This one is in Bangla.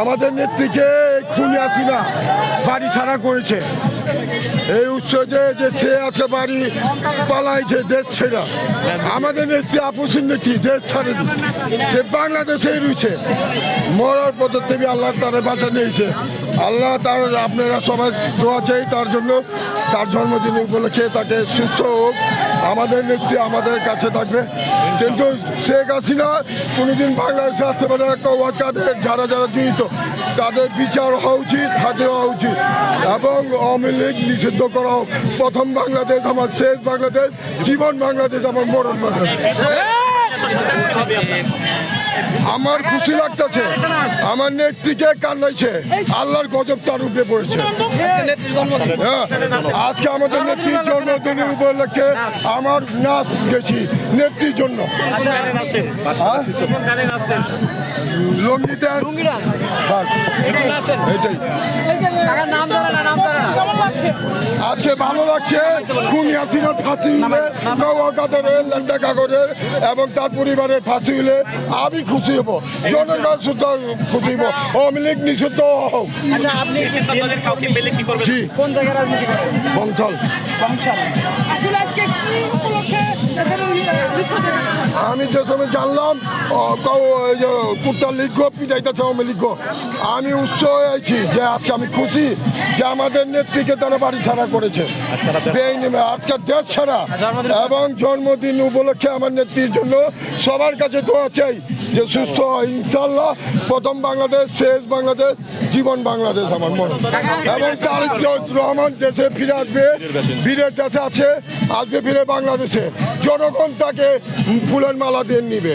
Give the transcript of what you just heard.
আমাদের নেত্রীকে খুনি আসিনা বাড়ি ছাড়া করেছে। এই উৎসবে যে যে সে আজকে বাড়ি পালাইছে, দেশ ছেড়া। আমাদের নেত্রী আপুসিন নেত্রী, দেশ ছাড়েনি। সে বাংলাদেশে রয়েছে। মরার থেকে আল্লাহ তারা বাঁচা নিয়েছে। আল্লাহ তার, আপনারা সবাই দোয়া চাই তার জন্য। তার জন্মদিন উপলক্ষে তাকে সুস্থ হোক। আমাদের নেত্রী আমাদের কাছে থাকবে। কিন্তু শেখ হাসিনা কোনোদিন বাংলাদেশে আসতে পারে না। কাদের, যারা যারা জড়িত তাদের বিচার হওয়া উচিত হাতে হওয়া উচিত। এবং আওয়ামী লীগ নিষিদ্ধ করা হোক। প্রথম বাংলাদেশ আমার, শেষ বাংলাদেশ, জীবন বাংলাদেশ আমার, মরণ বাংলাদেশ। আমার খুশি লাগতেছে। আমার নেত্রীকে কান্নাইছে। আল্লাহর গজব তার উপরে পড়েছে। হ্যাঁ, আজকে আমাদের নেত্রীর জন্মদিনের উপলক্ষে আমার নাচ গেছি নেত্রীর জন্য। হ্যাঁ? লঙ্গিতে বাস, এটাই। আজকে ভালো লাগছে। খুন হাসিনার ফাঁসি হলে নৌকাদের ল্যান্ডা কাগজের এবং তার পরিবারের ফাঁসি হলে আমি খুশি হব। জনগণ শুদ্ধ খুশি হব। আওয়ামী লীগ নিষিদ্ধ। হোক নিষিদ্ধ দলের কাউকে পেলে কি করবে জি। কোন জায়গায় রাজনীতি করে বংশাল। আসলে আজকে কি উপলক্ষে? আমি যে সময় জানলাম তাও কেউ ওই যে কুত্তার লিখো পিটাইতেছে আওয়ামী লিখো আমি উৎস হয়েছি যে আজকে আমি খুশি যে আমাদের নেত্রীকে তারা বাড়ি ছাড়া করেছে। বেআইনি আজকে দেশ ছাড়া। এবং জন্মদিন উপলক্ষে আমার নেত্রীর জন্য সবার কাছে দোয়া চাই। যে সুস্থ ইনশাল্লাহ প্রথম বাংলাদেশ, শেষ বাংলাদেশ, জীবন বাংলাদেশ আমার মনে। এবং তার রহমান দেশে ফিরে আসবে, বীরের দেশে আছে, আসবে ফিরে বাংলাদেশে। জনগণ তাকে ফুলের মালা দিয়ে নিবে